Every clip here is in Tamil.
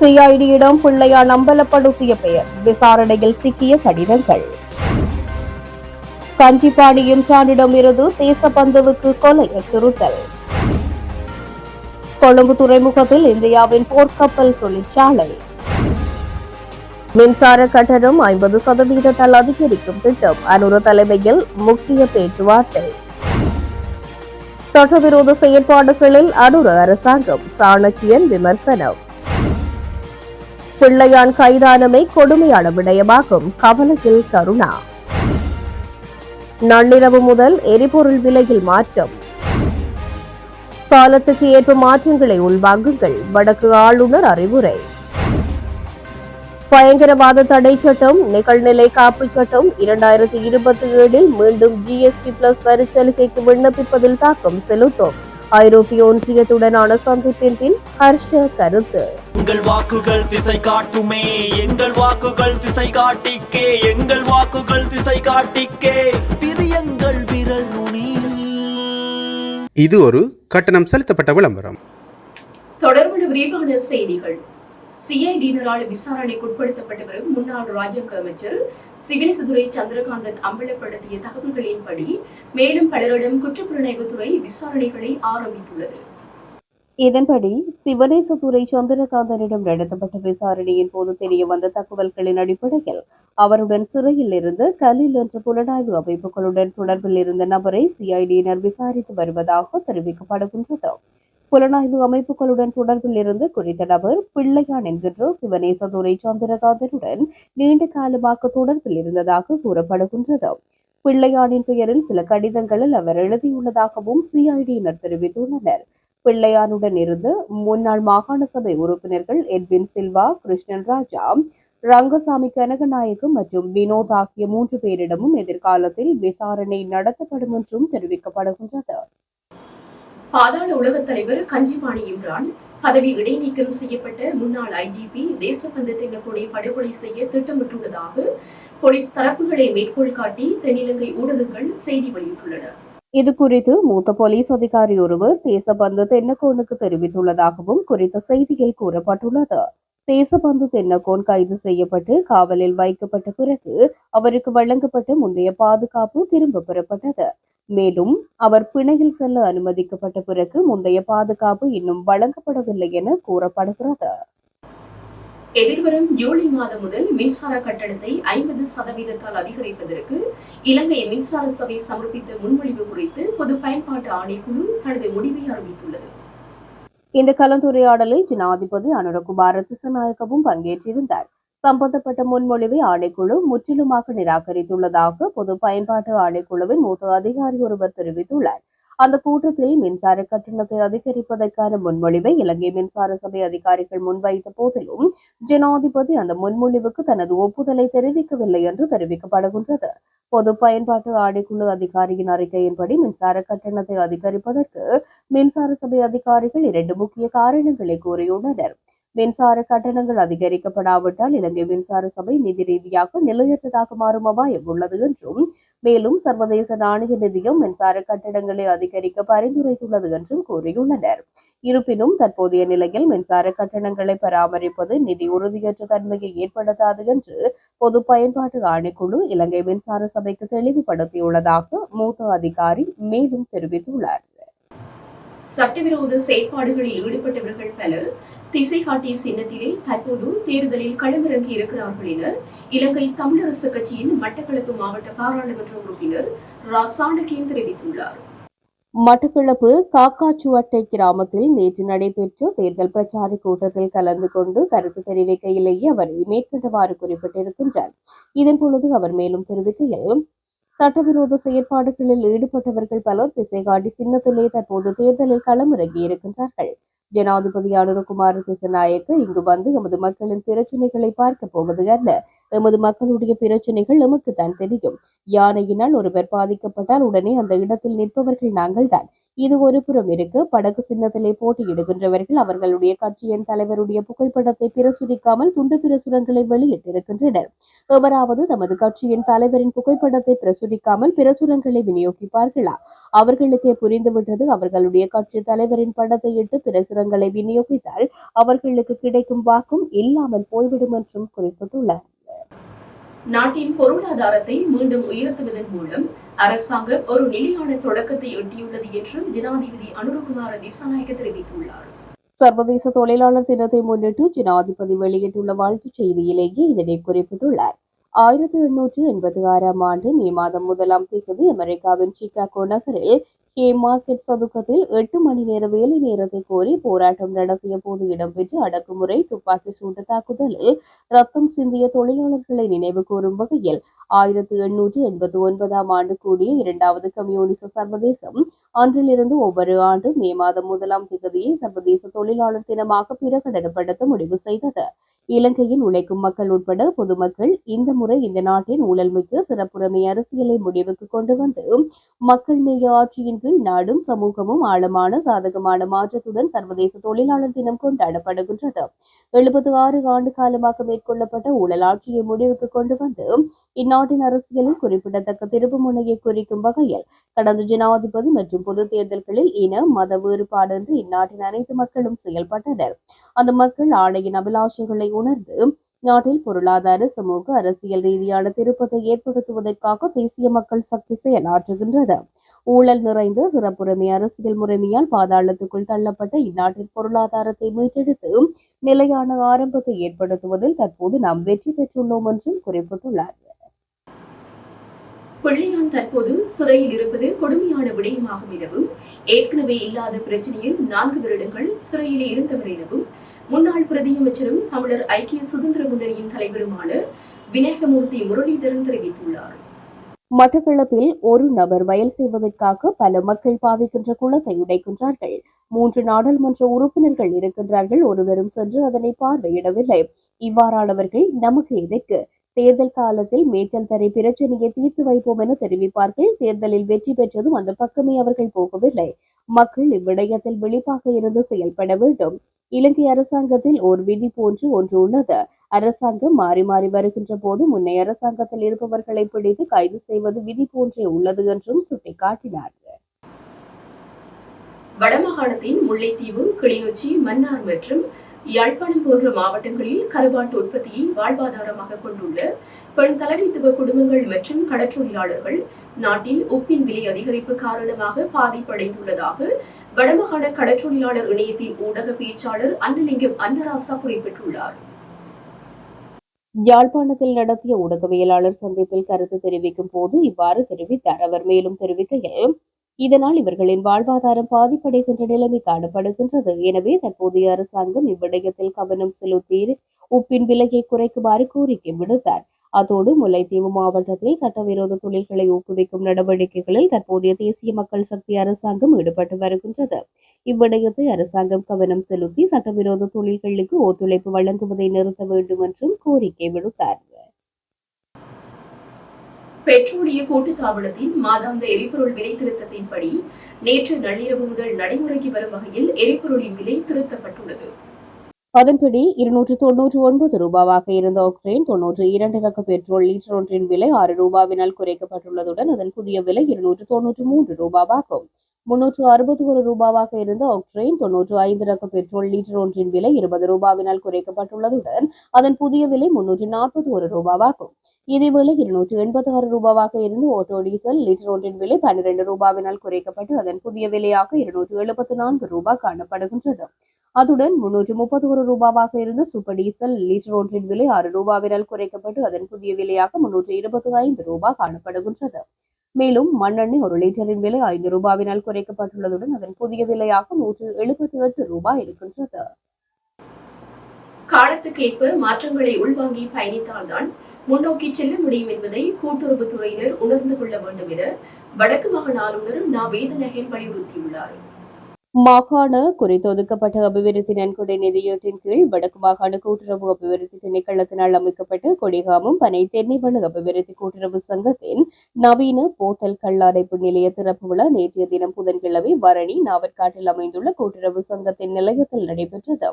சிஐடியிடம் பிள்ளையார் நம்பலப்படுத்திய பெயர். விசாரணையில் சிக்கிய கடிதங்கள். கஞ்சிப்பாடியும் இருந்து தேசபந்துவுக்கு கொலை அச்சுறுத்தல். கொழும்பு துறைமுகத்தில் இந்தியாவின் போர்க்கப்பல் தொழிற்சாலை. மின்சார கட்டணம் ஐம்பது சதவீதத்தால் அதிகரிக்கும் திட்டம் அனுர தலைமையில் முக்கிய பேச்சுவார்த்தை. சட்டவிரோத செயற்பாடுகளில் அனுர அரசாங்கம் சாணக்கியன் விமர்சனம். பிள்ளையான் கைதானமை கொடுமையான விடயமாகும். கவலையில் கருணா. நள்ளிரவு முதல் எரிபொருள் விலையில் மாற்றம். காலத்துக்கு ஏற்ப மாற்றங்களை உள்வாங்குங்கள். வடக்கு ஆளுநர் அறிவுரை. பயங்கரவாத தடை சட்டம் நிகழ்நிலை காப்பு சட்டம் இரண்டாயிரத்தி இருபத்தி ஏழில் மீண்டும் ஜிஎஸ்டி பிளஸ் வரிச்சலுகைக்கு விண்ணப்பிப்பதில் தாக்கம் செலுத்தும். ஐரோப்பிய ஒன்றியத்துடனான சந்திப்பின் பின் ஹர்ஷ கருத்து. எங்கள் வாக்குகள் திசை காட்டுமே எங்கள் வாக்குகள் திசை காட்டிக்கே எங்கள் வாக்குகள் திசை காட்டிக்கே விரியங்கள் விரல் நுனியில். இது ஒரு கட்டணம் செலுத்தப்பட்ட விளம்பரம். தொடர்பான விரிவான செய்திகள். சிஐடியினரால் விசாரணைக்குட்படுத்தப்பட்டு வரும் முன்னாள் ராஜாங்க அமைச்சர் சிவனிசுதுரை சந்திரகாந்தன் அம்பலப்படுத்திய தகவல்களின்படி மேலும் பலரிடம் குற்றப்புலனாய்வுத்துறை விசாரணைகளை ஆரம்பித்துள்ளது. இதன்படி சிவனேசதுரை சந்திரகாந்தனிடம் நடத்தப்பட்ட விசாரணையின் போது தெரிய வந்த தகவல்களின் அடிப்படையில் அவருடன் சிறையில் இருந்து கலில் என்ற புலனாய்வு அமைப்புகளுடன் தொடர்பில் இருந்த நபரை சிஐடியினர் விசாரித்து வருவதாக தெரிவிக்கப்படுகின்றது புலனாய்வு அமைப்புகளுடன் தொடர்பில் இருந்து குறித்த நபர் பிள்ளையான் என்கின்ற சிவனேசதுரை சந்திரகாந்தனுடன் நீண்ட காலமாக தொடர்பில் இருந்ததாக கூறப்படுகின்றது. பிள்ளையானின் பெயரில் சில கடிதங்களில் அவர் எழுதியுள்ளதாகவும் சிஐடியினர் தெரிவித்துள்ளனர். பிள்ளையானுடன் இருந்து முன்னாள் மாகாண சபை உறுப்பினர்கள் எட்வின் சில்வா கிருஷ்ணன் ராஜா ரங்கசாமி கனகநாயகம் மற்றும் வினோத் ஆகிய மூன்று பேரிடமும் எதிர்காலத்தில் விசாரணை நடத்தப்படும் என்றும் தெரிவிக்கப்படுகின்றது. பாதாள உலகத் தலைவர் கஞ்சிபாணி இம்ரான் பதவி இடைநீக்கம் செய்யப்பட்ட முன்னாள் ஐஜிபி தேசபந்து தென்னகோனை படுகொலை செய்ய திட்டமிட்டுள்ளதாக போலீஸ் தரப்புகளை மேற்கோள் காட்டி தென்னிலங்கை ஊடகங்கள் செய்தி வெளியிட்டுள்ளன. இது குறித்து மூத்த போலீஸ் அதிகாரி ஒருவர் தேசபந்து தென்னகோனுக்கு தெரிவித்துள்ளதாகவும் குறித்த செய்தியில் கூறப்பட்டுள்ளது. தேசபந்து தென்னகோன் கைது செய்யப்பட்டு காவலில் வைக்கப்பட்ட பிறகு அவருக்கு வழங்கப்பட்ட முந்தைய பாதுகாப்பு திரும்ப பெறப்பட்டது. மேலும் அவர் பிணையில் செல்ல அனுமதிக்கப்பட்ட பிறகு முந்தைய பாதுகாப்பு இன்னும் வழங்கப்படவில்லை என கூறப்படுகிறது. எதிர்வரும் ஜூலை மாதம் முதல் மின்சார கட்டணத்தை ஐம்பது சதவீதத்தால் அதிகரிப்பதற்கு இலங்கை மின்சார சபை சமர்ப்பித்த முன்மொழிவு குறித்து பொது பயன்பாட்டு ஆணைக்குழு தனது முடிவை அறிவித்துள்ளது. இந்த கலந்துரையாடலில் ஜனாதிபதி அனுரகுமார திசநாயக்கவும் பங்கேற்றிருந்தார். சம்பந்தப்பட்ட முன்மொழிவை ஆணைக்குழு முற்றிலுமாக நிராகரித்துள்ளதாக பொது பயன்பாட்டு ஆணைக்குழுவின் மூத்த அதிகாரி ஒருவர் தெரிவித்துள்ளார். அந்த கூட்டத்தில் மின்சார கட்டணத்தை அதிகரிப்பதற்கான முன்மொழிவை இலங்கை மின்சார சபை அதிகாரிகள் முன்வைத்த போதிலும் ஜனாதிபதி அந்த முன்மொழிவுக்கு தனது ஒப்புதலை தெரிவிக்கவில்லை என்று தெரிவிக்கப்படுகின்றது. பொது பயன்பாட்டு ஆணைக்குழு அதிகாரியின் அறிக்கையின்படி மின்சார கட்டணத்தை அதிகரிப்பதற்கு மின்சார சபை அதிகாரிகள் இரண்டு முக்கிய காரணங்களை கூறியுள்ளனர். மின்சார கட்டணங்கள் அதிகரிக்கப்படாவிட்டால் இலங்கை மின்சார சபை நிதி ரீதியாக நிலையற்றதாக மாறும் அபாயம் உள்ளது என்றும் மேலும் சர்வதேச நாணய நிதியம் மின்சார கட்டணங்களை அதிகரிக்க பரிந்துரைத்துள்ளது என்றும் கூறியுள்ளனர். இருப்பினும் தற்போதைய நிலையில் மின்சார கட்டணங்களை பராமரிப்பது நிதி உறுதியற்ற தன்மையை ஏற்படுத்தாது என்று பொது பயன்பாட்டு ஆணைக்குழு இலங்கை மின்சார சபைக்கு தெளிவுபடுத்தியுள்ளதாக மூத்த அதிகாரி மேலும் தெரிவித்துள்ளார். சட்டவிரோத செயற்பாடுகளில் ஈடுபட்டவர்கள் பலர் திசை காட்டிய சின்னத்திலே தற்போது தேர்தலில் களமிறங்கி இருக்கிறார்கள் என இலங்கை தமிழரசு கட்சியின் மட்டக்களப்பு மாவட்ட பாராளுமன்ற உறுப்பினர் ரா தெரிவித்துள்ளார். மட்டக்களப்பு காக்காச்சுவட்டை கிராமத்தில் நேற்று நடைபெற்ற தேர்தல் பிரச்சார கூட்டத்தில் கலந்து கொண்டு கருத்து தெரிவிக்கையிலேயே அவர் மேற்கண்டவாறு குறிப்பிட்டிருக்கின்றார். இதன் பொழுது அவர் மேலும் தெரிவிக்கையில் சட்டவிரோத செயற்பாடுகளில் ஈடுபட்டவர்கள் பலர் திசைகாட்டி சின்னத்திலே தற்போது தேர்தலில் களமிறங்கி இருக்கின்றார்கள். ஜனாதிபதி அனுரகுமார் திசநாயக்க இங்கு வந்து எமது மக்களின் பிரச்சனைகளை பார்க்க போவது அல்ல. எமது மக்களுடைய பிரச்சனைகள் எமக்குத்தான் தெரியும். யானையினால் ஒருவர் பாதிக்கப்பட்டால் உடனே அந்த இடத்தில் நிற்பவர்கள் நாங்கள்தான். இது ஒரு புறம் இருக்க. படகு சின்னத்திலே போட்டியிடுகின்றவர்கள் அவர்களுடைய கட்சியின் தலைவருடைய புகைப்படத்தை பிரசுரிக்காமல் துண்டு பிரசுரங்களை வெளியிட்டிருக்கின்றனர். எவராவது தமது கட்சியின் தலைவரின் புகைப்படத்தை பிரசுரிக்காமல் பிரசுரங்களை விநியோகிப்பார்களா? அவர்களுக்கே புரிந்துவிட்டது அவர்களுடைய கட்சி தலைவரின் படத்தை இட்டு பிரசுரங்களை விநியோகித்தால் அவர்களுக்கு கிடைக்கும் வாக்கும் இல்லாமல் போய்விடும் என்றும் குறிப்பிட்டுள்ளார். நாட்டின் பொருளாதாரத்தை மீண்டும் உயர்த்துவதன் மூலம் அரசாங்கம் ஒரு நிலையான தொடக்கத்தை எட்டியுள்ளது என்று ஜனாதிபதி அனுரகுமார திசாநாயக்க தெரிவித்துள்ளார். சர்வதேச தொழிலாளர் தினத்தை முன்னிட்டு ஜனாதிபதி வெளியிட்டுள்ள வாழ்த்துச் செய்தியிலேயே இதனை குறிப்பிட்டுள்ளார். ஆயிரத்தி எண்ணூற்று எண்பத்தி ஆறாம் ஆண்டு மே மாதம் முதலாம் தேதி அமெரிக்காவின் சிகாகோ நகரில் கே மார்க்கெட் சதுக்கத்தில் எட்டு மணி நேர வேலை நேரத்தை கோரி போராட்டம் நடத்திய போது இடம்பெற்ற அடக்குமுறை துப்பாக்கி சூட்டு தாக்குதலில் ரத்தம் சிந்திய தொழிலாளர்களை நினைவு கூறும் வகையில் ஆயிரத்தி எண்ணூற்று எண்பத்தி ஒன்பதாம் ஆண்டு கூடிய இரண்டாவது கம்யூனிச சர்வதேசம் அன்றிலிருந்து ஒவ்வொரு ஆண்டும் மே மாதம் முதலாம் தேதியை சர்வதேச தொழிலாளர் தினமாக பிரகடனப்படுத்த முடிவு செய்தது. இலங்கையின் உழைக்கும் மக்கள் உட்பட பொதுமக்கள் இந்த முறை இந்த நாட்டின் ஊழல்மிக்க சிறப்புரிமை அரசியலை முடிவுக்கு கொண்டு வந்து மக்கள் நேய ஆட்சியின் கீழ் நாடும் சமூகமும் ஆழமான சாதகமான மாற்றத்துடன் சர்வதேச தொழிலாளர் தினம் கொண்டாடப்படுகின்றது. எழுபத்தி ஆறு ஆண்டு காலமாக மேற்கொள்ளப்பட்ட ஊழல் ஆட்சியை முடிவுக்கு கொண்டு வந்து இந்நாட்டின் அரசியலில் குறிப்பிடத்தக்க திருப்பு முனையை குறிக்கும் வகையில் கடந்த ஜனாதிபதி மற்றும் பொது தேர்தல்களில் இன மத வேறுபாடின்றி இந்நாட்டின் அனைத்து மக்களும் செயல்பட்டனர். அந்த மக்கள் ஆணையின் அபிலாஷைகளை உணர்ந்து நாட்டில் பொருளாதார சமூக அரசியல் ரீதியான திருப்பத்தை ஏற்படுத்துவதற்காக தேசிய மக்கள் சக்தி செயலாற்றுகின்றது ஊழல் நிறைந்த சிறப்புரிமை அரசியல் முறைமையால் பாதாளத்துக்குள் தள்ளப்பட்ட இந்நாட்டின் பொருளாதாரத்தை மீட்டெடுத்து நிலையான ஆரம்பத்தை ஏற்படுத்துவதில் தற்போது நாம் வெற்றி பெற்றுள்ளோம் என்றும் குறிப்பிட்டுள்ளார். பிள்ளையான் தற்போது சிறையில் இருப்பது கொடுமையான விடயமாகும் எனவும் ஏற்கனவே இல்லாத பிரச்சனையில் நான்கு வருடங்கள் சிறையிலே இருந்தவர் எனவும் முன்னாள் பிரதியமைச்சரும் தமிழர் ஐக்கிய சுதந்திர முன்னணியின் தலைவருமான விநாயகமூர்த்தி முரளிதரன் தெரிவித்துள்ளார். மட்டக்களப்பில் ஒரு நபர் வயல் செய்வதற்காக பல மக்கள் பாவிக்கின்ற குளத்தை உடைக்கின்றார்கள். மூன்று நாடாளுமன்ற உறுப்பினர்கள் இருக்கின்றார்கள். ஒருவரும் சென்று அதனை பார்வையிடவில்லை. இவ்வாறானவர்கள் நமக்கு எதற்கு தேர்தல் காலத்தில் மேய்ச்சல் தரை பிரச்சனையை தீர்த்து வைப்போம் என தெரிவிப்பார்கள். தேர்தலில் வெற்றி பெற்றதும் அந்த பக்கமே அவர்கள் போகவில்லை. மக்கள் இவ்விடயத்தில் விழிப்பாக இருந்து செயல்பட வேண்டும். இலங்கை அரசாங்கத்தில் ஒரு விதி போன்று ஒன்று உள்ளது. அரசாங்கம் மாறி மாறி வருகின்ற போது முன்னைய அரசாங்கத்தில் இருப்பவர்களை பிடித்து கைது செய்வது விதி போன்றே உள்ளது என்றும் சுட்டிக்காட்டினார். வடமாகாணத்தின் முல்லைத்தீவு கிளிநொச்சி மன்னார் மற்றும் யாழ்ப்பாணம் போன்ற மாவட்டங்களில் கருவாட்டு உற்பத்தியை வாழ்வாதாரமாக கொண்டுள்ள பெண் தலைமைத்துவ குடும்பங்கள் மற்றும் கடற்றொழிலாளர்கள் நாட்டில் உப்பின் விலை அதிகரிப்பு காரணமாக பாதிப்படைந்துள்ளதாக வடமாகாண கடற்றொழிலாளர் இணையத்தின் ஊடக பேச்சாளர் அன்னலிங்கம் அன்னராசா குறிப்பிட்டுள்ளார். யாழ்ப்பாணத்தில் நடத்திய ஊடகவியலாளர் சந்திப்பில் கருத்து தெரிவிக்கும் போது இவ்வாறு தெரிவித்தார். அவர் மேலும் தெரிவிக்கையில் இதனால் இவர்களின் வாழ்வாதாரம் பாதிப்படைகின்ற நிலைமை காணப்படுகின்றது. எனவே தற்போதைய அரசாங்கம் இவ்விடயத்தில் கவனம் செலுத்தி உப்பின் விலையை குறைக்குமாறு கோரிக்கை விடுத்தார். அதோடு முல்லைத்தீவு மாவட்டத்தில் சட்டவிரோத தொழில்களை ஊக்குவிக்கும் நடவடிக்கைகளில் தற்போதைய தேசிய மக்கள் சக்தி அரசாங்கம் ஈடுபட்டு வருகின்றது. இவ்விடயத்தை அரசாங்கம் கவனம் செலுத்தி சட்டவிரோத தொழில்களுக்கு ஒத்துழைப்பு வழங்குவதை நிறுத்த வேண்டும் என்றும் கோரிக்கை விடுத்தார். பெட்ரோலிய கூட்டுத்தாபனத்தின் மாதாந்த எரிபொருள் விலை திருத்தத்தின்படி நேற்று நள்ளிரவு முதல் நடைமுறைக்கு வரும் வகையில் எரிபொருளின் விலை திருத்தப்பட்டுள்ளது. அதன்படி இருநூற்று தொன்னூற்று ஒன்பது ரூபாவாக இருந்த ஆக்டேன் தொன்னூற்று இரண்டு ரக பெட்ரோல் லீட்டர் ஒன்றின் விலை ஆறு ரூபாவினால் குறைக்கப்பட்டுள்ளதுடன் அதன் புதிய விலை இருநூற்று தொன்னூற்று மூன்று ரூபாவாகும். முன்னூற்று அறுபத்தி ஒரு ரூபாவாக இருந்த ஆக்ட்ரெயின் தொன்னூற்று ஐந்து ரக பெட்ரோல் லீட்டர் ஒன்றின் விலை இருபது ரூபாவினால் குறைக்கப்பட்டுள்ளதுடன் அதன் புதிய விலை முன்னூற்று நாற்பத்தி ஒரு ரூபாவாகும். இதேவேளை இருநூற்று எண்பத்தி ஆறு ரூபாவாக இருந்த ஆட்டோ டீசல் லிட்டர் ஒன்றின் விலை பன்னிரண்டு ரூபாவினால் குறைக்கப்பட்டு அதன் புதிய விலையாக இருநூற்று எழுபத்தி நான்கு ரூபாய் காணப்படுகின்றது. அத்துடன் முன்னூற்று முப்பத்தி ஒரு ரூபாவாக இருந்த சூப்பர் டீசல் லிட்டர் ஒன்றின் விலை ஆறு ரூபாவினால் குறைக்கப்பட்டு அதன் புதிய விலையாக முன்னூற்று இருபத்தி ஐந்து ரூபாய் காணப்படுகின்றது. மேலும் மண்ணெண்ணெய் ஒரு லிட்டரின் விலை ஐந்து ரூபாவினால் குறைக்கப்பட்டுள்ளதுடன் அதன் புதிய விலையாக நூற்று எழுபத்தி எட்டு ரூபாய் இருக்கின்றது. காலத்துக்கேற்ப மாற்றங்களை உள்வாங்கி பயணித்தால்தான் முன்னோக்கி செல்ல முடியும் என்பதை கூட்டுறவுத்துறையினர் உணர்ந்து கொள்ள வேண்டும் என வடக்கு மாகாண ஆளுநர் நா வேதநகன் வலியுறுத்தியுள்ளார். மாகாண குறித்தொதுக்கப்பட்ட அபிவிருத்தி நன்கொடை நிதியீட்டின் கீழ் வடக்கு மாகாண கூட்டுறவு அபிவிருத்தி திணைக்களத்தினால் அமைக்கப்பட்ட கொடிகாமம் பனை தென்னைவள அபிவிருத்தி கூட்டுறவு சங்கத்தின் நவீன போத்தல் கல்லாடைப்பு நிலைய திறப்பு விழா நேற்றைய தினம் புதன்கிழமை வரணி நாவற்காட்டில் அமைந்துள்ள கூட்டுறவு சங்கத்தின் நிலையத்தில் நடைபெற்றது.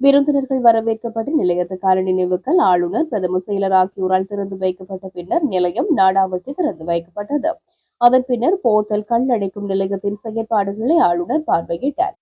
விருந்தினர்கள் வரவேற்கப்பட்டு நிலையத்துக்கான நினைவுகள் ஆளுநர் பிரதம செயலர் ஆகியோரால் திறந்து வைக்கப்பட்ட பின்னர் நிலையம் நாடாவட்டி திறந்து வைக்கப்பட்டது. அதன் பின்னர் போத்தல் கல்லடைக்கும் நிலையத்தின் செயற்பாடுகளை ஆளுநர் பார்வையிட்டார்.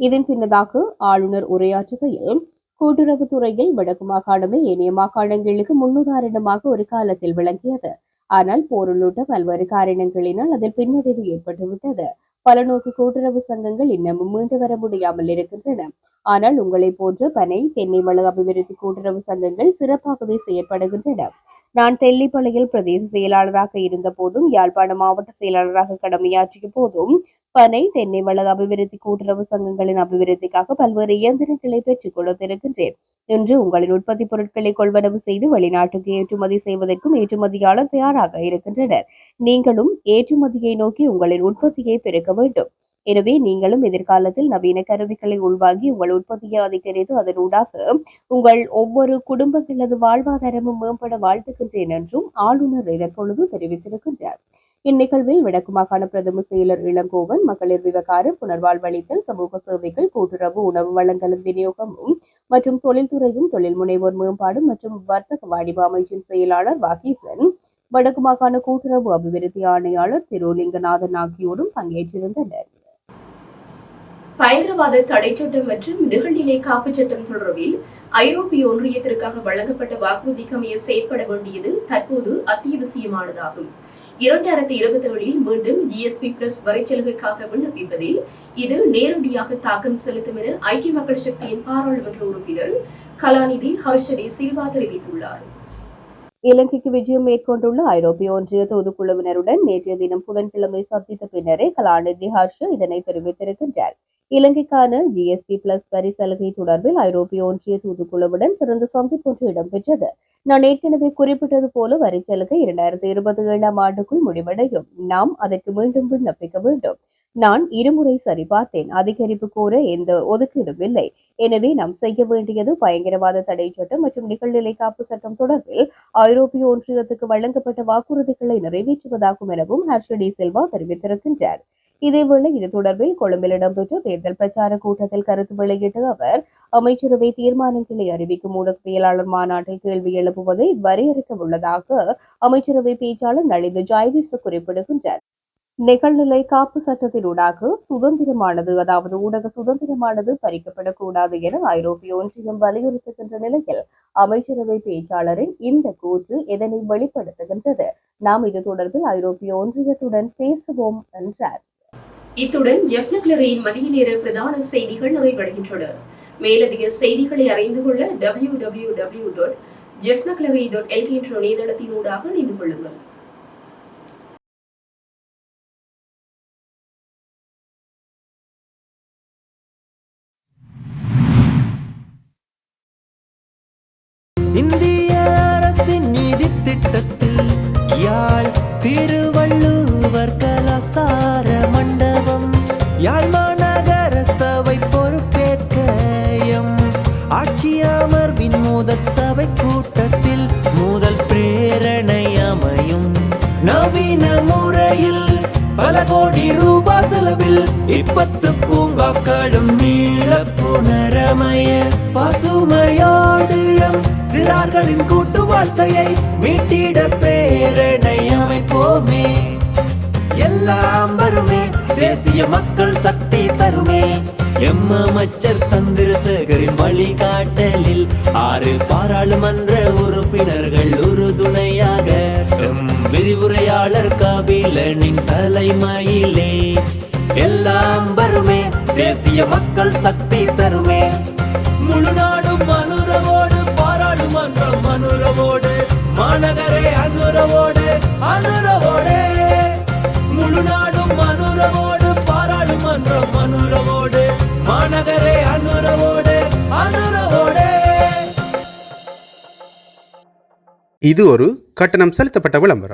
இதன் பின்னதாக ஆளுநர் உரையாற்றுகையில் கூட்டுறவுத்துறையில் வடக்கு மாகாணமே ஏனைய மாகாணங்களுக்கு முன்னுதாரணமாக ஒரு காலத்தில் விளங்கியது. ஆனால் போர் உள்ளிட்ட பல்வேறு காரணங்களினால் அதில் பின்னடைவு ஏற்பட்டுவிட்டது. பல நோக்கு கூட்டுறவு சங்கங்கள் இன்னமும் மீண்டு வர முடியாமல் இருக்கின்றன. ஆனால் உங்களைப் போன்ற பனை தென்னை வள அபிவிருத்தி கூட்டுறவு சங்கங்கள் சிறப்பாகவே செயற்படுகின்றன. நான் தெல்லிப்பளையில் பிரதேச செயலாளராக இருந்த போதும் யாழ்ப்பாண மாவட்ட செயலாளராக கடமையாற்றிய போதும் பனை தென்னை வள அபிவிருத்தி கூட்டுறவு சங்கங்களின் அபிவிருத்திக்காக பல்வேறு இயந்திரங்களை பெற்றுக் கொடுத்திருக்கின்றேன். இன்று உங்களின் உற்பத்தி பொருட்களை கொள்வனவு செய்து வெளிநாட்டுக்கு ஏற்றுமதி செய்வதற்கும் ஏற்றுமதியாளர் தயாராக இருக்கின்றனர். நீங்களும் ஏற்றுமதியை நோக்கி உங்களின் உற்பத்தியை பெருக்க வேண்டும். எனவே நீங்களும் எதிர்காலத்தில் நவீன கருவிகளை உள்வாங்கி உங்கள் உற்பத்தியை அதிகரித்து அதனூடாக உங்கள் ஒவ்வொரு குடும்பங்களது வாழ்வாதாரமும் மேம்பட வாழ்த்துகின்றேன் என்றும் ஆளுநர் இதற்பொழுது தெரிவித்திருக்கின்றார். இந்நிகழ்வில் வடக்கு மாகாண பிரதம செயலர் இளங்கோவன் மகளிர் விவகாரம் புனர்வாழ்வளித்தல் சமூக சேவைகள் கூட்டுறவு உணவு வழங்கலும் விநியோகமும் மற்றும் தொழில்துறையும் தொழில் முனைவோர் மேம்பாடு மற்றும் வர்த்தக வாணிப அமைச்சின் செயலாளர் வாகீசன் வடக்கு மாகாண கூட்டுறவு அபிவிருத்தி ஆணையாளர் திருலிங்கநாதன் ஆகியோரும் பங்கேற்றிருந்தனர். பயங்கரவாத தடை சட்டம் மற்றும் நிகழ்நிலை காப்புச் சட்டம் தொடர்பில் ஐரோப்பிய ஒன்றியத்திற்காக வழங்கப்பட்ட வாக்குறுதிக்கு அமைய செயற்பட வேண்டியது தற்போது அத்தியாவசியமானதாகும். இரண்டாயிரத்தி இருபத்தி ஏழில் மீண்டும் ஜிஎஸ்பி பிளஸ் வரிச்சலுகைக்காக விண்ணப்பிப்பதில் இது நேரடியாக தாக்கம் செலுத்தும் என ஐக்கிய மக்கள் சக்தியின் பாராளுமன்ற உறுப்பினர் கலாநிதி ஹர்ஷடி சில்வா தெரிவித்துள்ளார். இலங்கைக்கு விஜயம் மேற்கொண்டுள்ள ஐரோப்பிய ஒன்றிய தூதுக்குழுவினருடன் நேற்றைய தினம் புதன்கிழமை சந்தித்த பின்னரே கலாநிதி ஹர்ஷ இதனை தெரிவித்திருக்கின்றார். இலங்கைக்கான ஜிஎஸ்பி பிளஸ் வரி சலுகை தொடர்பில் ஐரோப்பிய ஒன்றிய தூதுக்குழுவுடன் சிறந்த சந்திப்பொன்று இடம்பெற்றது. நான் ஏற்கனவே குறிப்பிட்டது போல வரி சலுகை இரண்டாயிரத்தி இருபத்தி ஏழாம் ஆண்டுக்குள் முடிவடையும். நாம் அதற்கு மீண்டும் விண்ணப்பிக்க வேண்டும். நான் இருமுறை சரிபார்த்தேன். அதிகரிப்பு கூற எந்த ஒதுக்கீடும் இல்லை. எனவே நாம் செய்ய வேண்டியது பயங்கரவாத தடை சட்டம் மற்றும் நிகழ்நிலை காப்பு சட்டம் தொடர்பில் ஐரோப்பிய ஒன்றியத்துக்கு வழங்கப்பட்ட வாக்குறுதிகளை நிறைவேற்றுவதாகும் எனவும் ஹர்ஷடி செல்வா தெரிவித்திருக்கின்றார். இதேவேளை இது தொடர்பில் கொழும்பில் இடம்பெற்ற தேர்தல் பிரச்சார கூட்டத்தில் கருத்து வெளியிட்ட அவர். அமைச்சரவை தீர்மானங்களை அறிவிக்கும் ஊடகவியலாளர் மாநாட்டில் கேள்வி எழுப்புவதை வரையறுக்க உள்ளதாக அமைச்சரவை பேச்சாளர் நளிந்த ஜாய்விஸ் குறிப்பிடுகின்றார். நிகழ்நிலை காப்பு சட்டத்தினூடாக சுதந்திரமானது அதாவது ஊடக சுதந்திரமானது பறிக்கப்படக்கூடாது என ஐரோப்பிய ஒன்றியம் வலியுறுத்துகின்ற நிலையில் அமைச்சரவை பேச்சாளரின் இந்த கூற்று எதனை வெளிப்படுத்துகின்றது. நாம் இது தொடர்பில் ஐரோப்பிய ஒன்றியத்துடன் பேசுவோம் என்றார். இத்துடன் ஜெஃப்னக்லரியின் மதிய நேர பிரதான செய்திகள் நிறைவடைகின்றன. மேலதிக செய்திகளை அறிந்து கொள்ள W W W dot jaffnagallery dot LK என்ற இணையதளத்தினூடாக இணைந்து கொள்ளுங்கள். சபை கூட்டத்தில் முதல் பிரேரணை அமையும். நவீன முறையில் பல கோடி ரூபாய் செலவில் இப்பத்து பூங்காக்களும் மீள புனரமய பசுமையோடு சிறார்களின் கூட்டு வாழ்க்கையை மீட்டிட பிரேரணை அமைப்போமே. எல்லாம் வருமே தேசிய மக்கள் சக்தி தருமே. எம் அமைச்சர் சந்திரசேகரின் வழிகாட்டலில் ஆறு பாராளுமன்ற உறுப்பினர்கள் உறுதுணையாக. எம் விரிவுரையாளர் கபிலனின் தலைமையிலே. எல்லாம் வருமே தேசிய மக்கள் சக்தி தருமே. முழு நாடும் அனுரவோடு பாராளுமன்றம் அனுரவோடு மாநகரே அனுரவோடு அனுர நகரே அனுரவோடு அனுரவோடு. இது ஒரு கட்டணம் செலுத்தப்பட்ட விளம்பரம்.